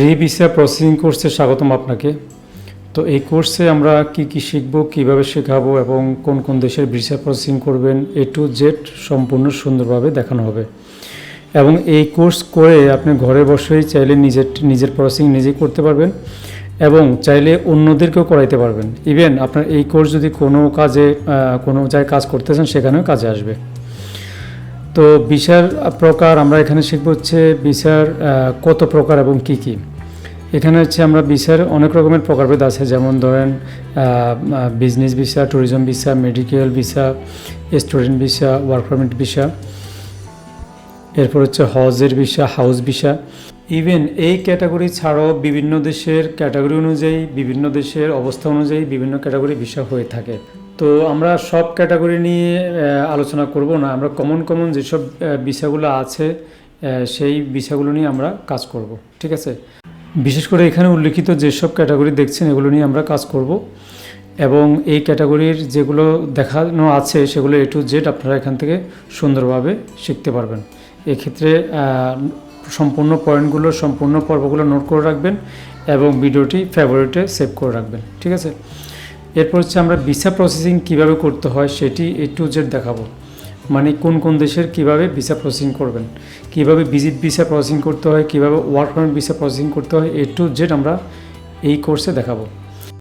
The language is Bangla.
ফ্রি ভিসা প্রসেসিং কোর্সে স্বাগতম আপনাকে। তো এই কোর্সে আমরা কি কি শিখব, কীভাবে শেখাবো এবং কোন কোন দেশের ভিসা প্রসেসিং করবেন এ টু জেড সম্পূর্ণ সুন্দরভাবে দেখানো হবে। এবং এই কোর্স করে আপনি ঘরে বসেই চাইলে নিজের নিজের প্রসেসিং নিজেই করতে পারবেন এবং চাইলে অন্যদেরকেও করাইতে পারবেন। ইভেন আপনার এই কোর্স যদি কোনো কাজে কোনো জায়গায় কাজ করতেছেন সেখানেও কাজে আসবে। তো বিচার প্রকার আমরা এখানে শিখব হচ্ছে বিচার কত প্রকার এবং কি কি। এখানে হচ্ছে আমরা বিচার অনেক রকমের প্রকারভেদ আছে, যেমন ধরেন business visa tourism visa medical visa student visa work permit visa এরপর হচ্ছে হজের ভিসা হাউস ভিসা ইভেন এই ক্যাটাগরি ছাড়াও বিভিন্ন দেশের ক্যাটাগরি অনুযায়ী, বিভিন্ন দেশের অবস্থা অনুযায়ী বিভিন্ন ক্যাটাগরি ভিসা হয়ে থাকে। তো আমরা সব ক্যাটাগরি নিয়ে আলোচনা করব না। আমরা কমন কমন যেসব বিষয়গুলো আছে সেই বিষয়গুলো নিয়ে আমরা কাজ করব, ঠিক আছে? বিশেষ করে এখানে উল্লেখিত যেসব ক্যাটাগরি দেখছেন, এগুলো নিয়ে আমরা কাজ করব। এবং এই ক্যাটাগরির যেগুলো দেখানো আছে, সেগুলো এ টু জেড আপনারা এখান থেকে সুন্দরভাবে শিখতে পারবেন। এক্ষেত্রে সম্পূর্ণ পয়েন্টগুলো, সম্পূর্ণ পর্বগুলো নোট করে রাখবেন এবং ভিডিওটি ফেভারিটে সেভ করে রাখবেন, ঠিক আছে? এরপর হচ্ছে আমরা ভিসা প্রসেসিং কীভাবে করতে হয় সেটি এ টু জেড দেখাবো। মানে কোন কোন দেশের কীভাবে ভিসা প্রসেসিং করবেন। কীভাবে ভিজিট ভিসা প্রসেসিং করতে হয়, কীভাবে ওয়ার্ক পারমিট ভিসা প্রসেসিং করতে হয় এ টু জেড আমরা এই কোর্সে দেখাবো।